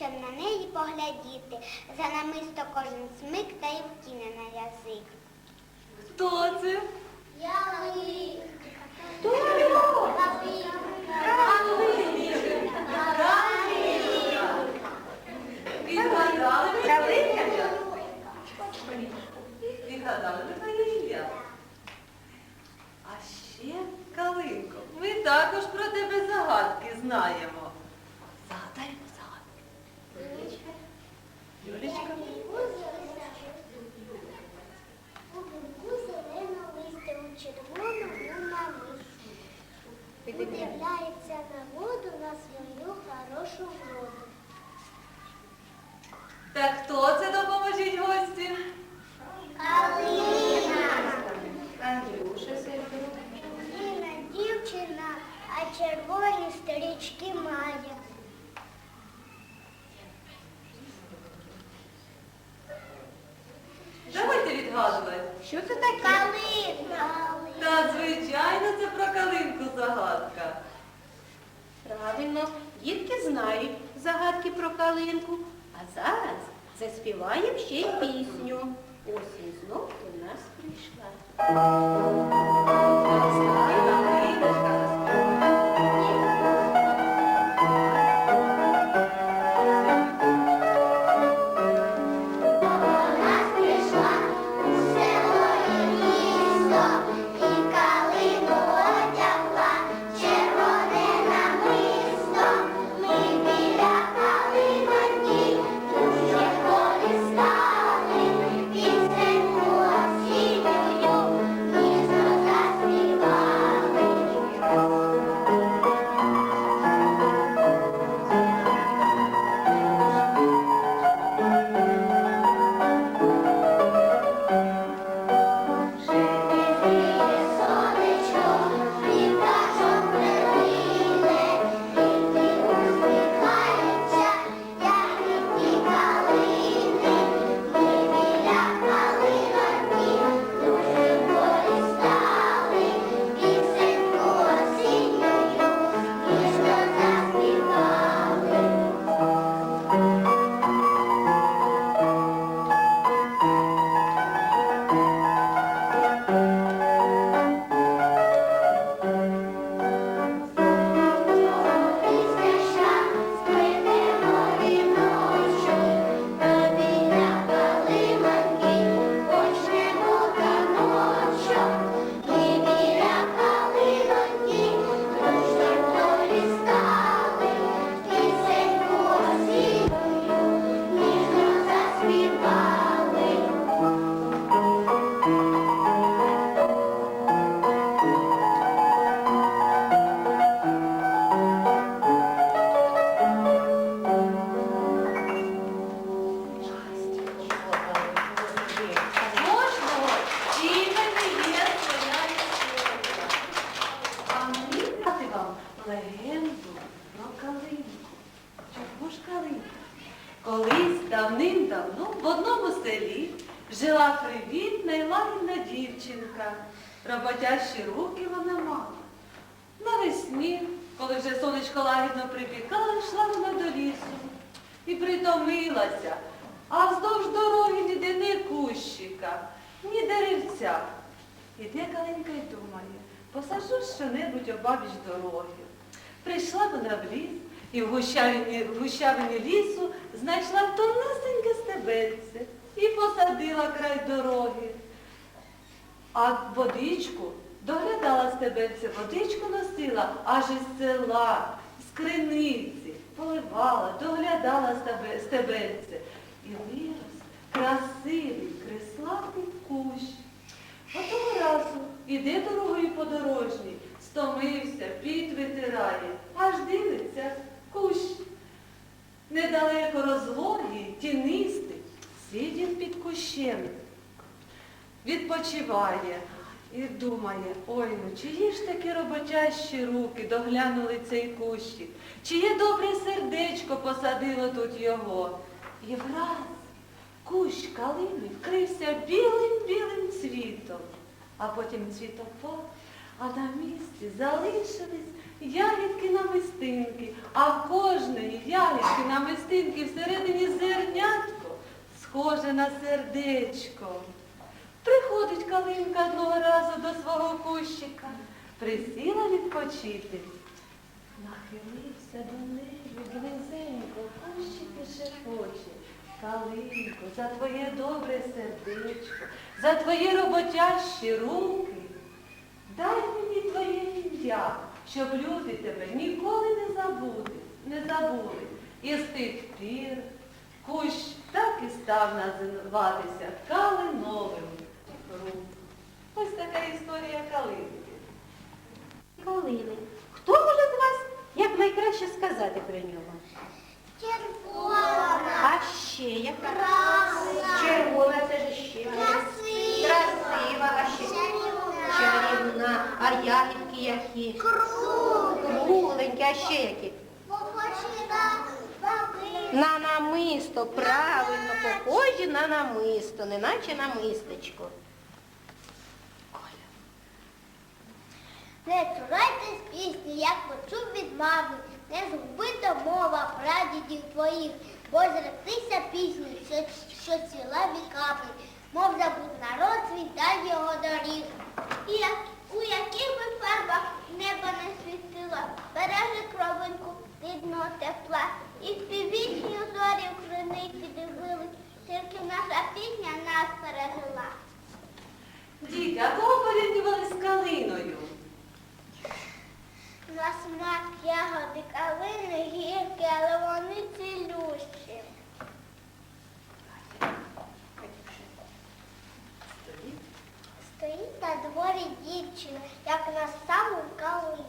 щоб на неї поглядіти. За намисто кожен смик та й вкине на язик. Хто це? Відгадали ви своє ім'я? Відгадали ви своє ім'я? А ще, Калинко, ми також про тебе загадки знаємо. Загадаємо загадки. Юлічка. У луку зелено листя, у червоному намисті. Удивляється на воду, на свою хорошу воду. Так хто це допоможіть гості? Калина. Андрюша Сергій. Ніна дівчина, а червоні стрічки має. Давайте відгадувати. Що це таке? Калина. Та, звичайно, це про калинку загадка. Правильно, дітки знають загадки про калинку. А зараз заспіваємо ще й пісню. Осінь знов до нас прийшла. Деревця. Іде калинка й думає, посажу що-небудь обабіч дороги. Прийшла вона в ліс і в гущавині, в гущавині лісу знайшла тонесеньке стебельце і посадила край дороги. А водичку доглядала стебельце, водичку носила аж із села, з криниці, поливала, доглядала стебе- стебельце. І вирос красивий, крислатий кущ. Одного разу іде дорогою подорожній, стомився, піт витирає, аж дивиться кущ. Недалеко розлогий, тінистий, сидів під кущем, відпочиває. І думає, ой, ну чиї ж такі роботящі руки доглянули цей кущик, чиє добре сердечко посадило тут його. І враз кущ калини вкрився білим-білим цвітом, а потім цвіт опав, а на місці залишились ягідки намистинки, а в кожної ягідки намистинки всередині зернятко, схоже на сердечко. Приходить калинка одного разу до свого кущика, присіла відпочити. Нахилився до неї близенько, кущик і. Калинко, за твоє добре сердечко, за твої роботящі руки. Дай мені твоє ім'я, щоб люди тебе ніколи не забули, не забули. І з тих пір кущ так і став називатися Калиновим руком. Ось така історія калинки. Калини. Хто може з вас як найкраще сказати про нього? Червона, А ще яка? красна, Червона це ж ще. красива, Красива, а ще чарівна, чарівна. А ягідки які? кругла, Кругленькі, а ще які? похожі на баби. На намисто, правильно, похожі на намисто, неначе намистечко. Не цурайтесь пісні, як почув від мами, не згубита мова прадідів твоїх, бо зректися пісні, що, що ціла віками, мов забув народ свій та його доріг. І як, у яких би фарбах небо не світило, береже кровинку рідного тепла, і в піввічні зорі криниці дивились, тільки наша пісня нас пережила. Діти, а кого порівнювали з калиною? На смак ягоди калини гіркі, але вони цілющі. Стоїть на дворі дівчина, як на саму калину.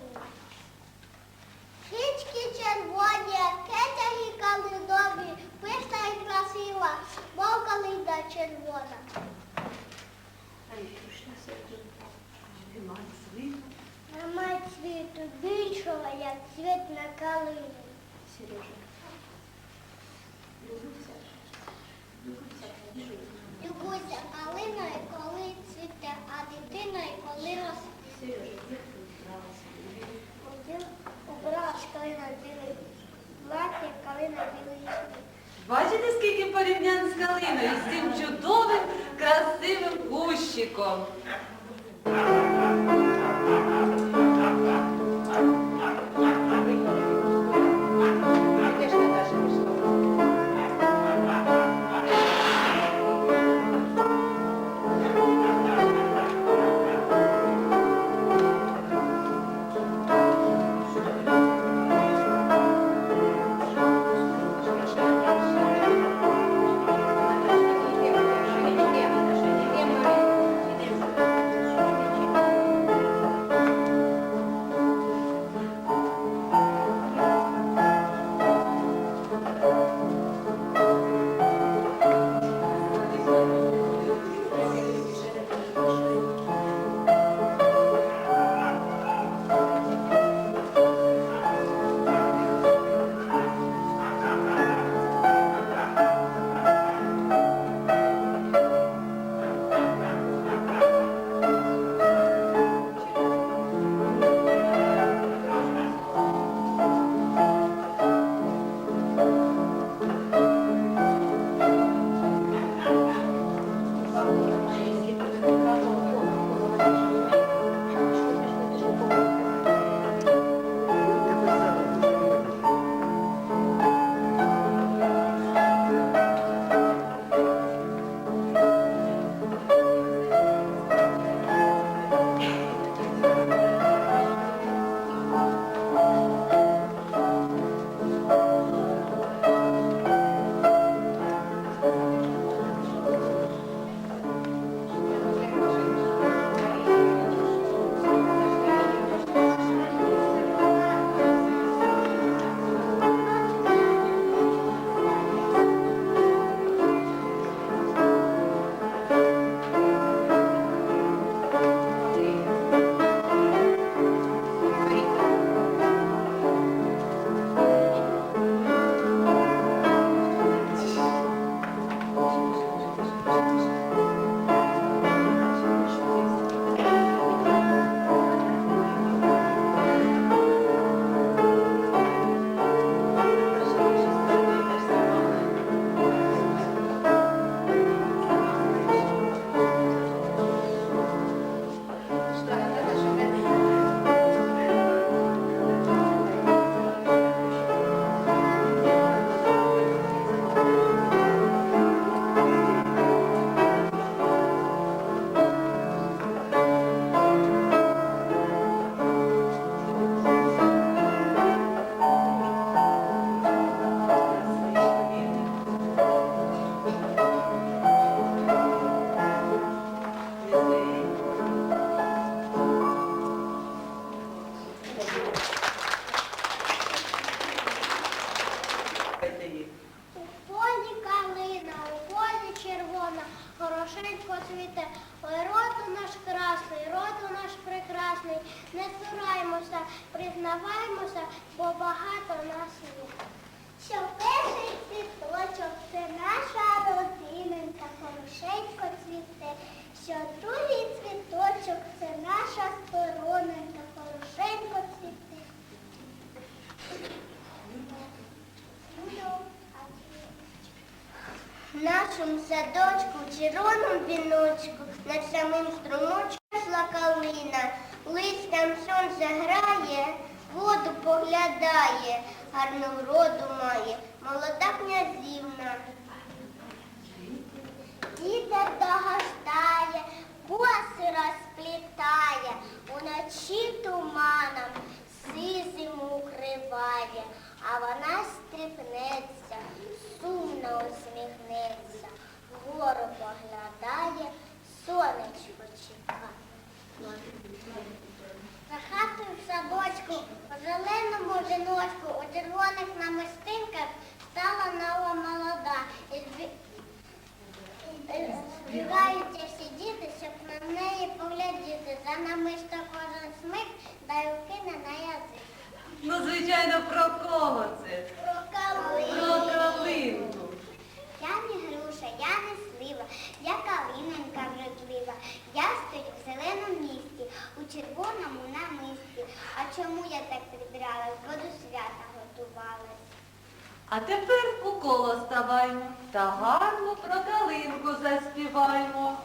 Хічки червоні, кетяги калинові, пишна і красива, мов калина червона. Немає світу. Немає світу більшого, як світ на калині. Сережа. Любуйся калиною, коли цвіте, а дитиною, коли росте. Сережа, де ти вбралася? Один убрала калина білий плаття, калина білий світ. Бачите, скільки порівнянь з калиною, з цим чудовим, красивим кущиком. Що другий цвіточок це наша стороненька, хорошенько цвіте. В нашому садочку, в червоному віночку, над самим струмочком росла калина. Листям сонце грає, воду поглядає, гарну вроду має, молода князівна. Вітер догостає, коси розплітає, уночі туманом сизиму укриває, а вона стріпнеться, сумно усміхнеться, вгору поглядає, сонечко чекає. За хатою в садочку, у зеленому віночку, у червоних намистинках стала нова молода. Збігаються всі діти, щоб на неї поглядіти. За намисто кожен смик, дай укине на язик. Ну, звичайно, про кого це? Про Про калину. Я не груша, я не слива, я калинонька вродлива. Я стою в зеленому місті, у червоному намисті. А чому я так прибиралась, бо до свята готувалась. А тепер у коло ставаймо та гарно про калинку заспіваємо.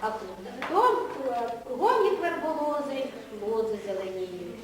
А кругом, кругом їх верболози, лози зеленіють.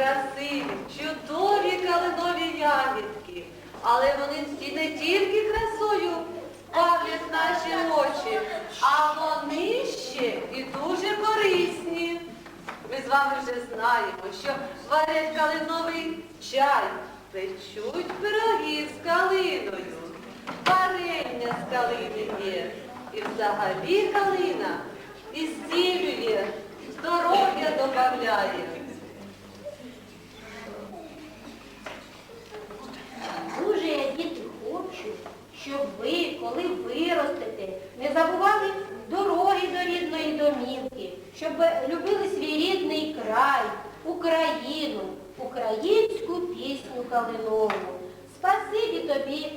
Красиві, чудові калинові ягідки, але вони всі не тільки красою бавлять наші очі, а вони ще і дуже корисні. Ми з вами вже знаємо, що варять калиновий чай, печуть пироги з калиною, варення з калини є. І взагалі калина і зцілює, здоров'я добавляє. Дуже я, діти, хочу, щоб ви, коли виростете, не забували дороги до рідної домівки, щоб любили свій рідний край, Україну, українську пісню калинову. Спасибі тобі,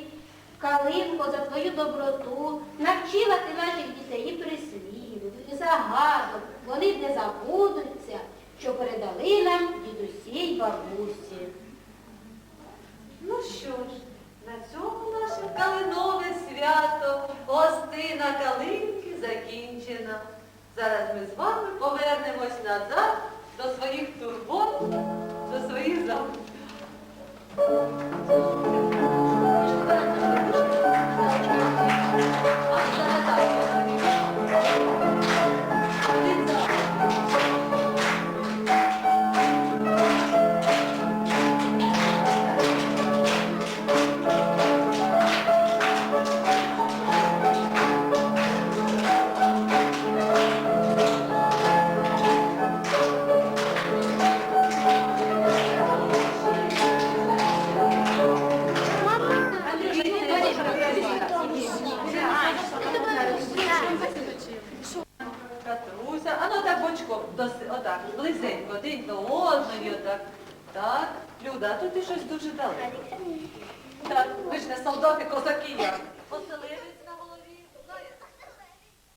Калинко, за твою доброту. Навчила ти наших дітей і прислів'їв, і загадок. Вони не забудуться, що передали нам дідусі й бабусі. Ну що ж, на цьому наше калинове свято, гостина калинки закінчена. Зараз ми з вами повернемось назад до своїх турбот, до своїх забот.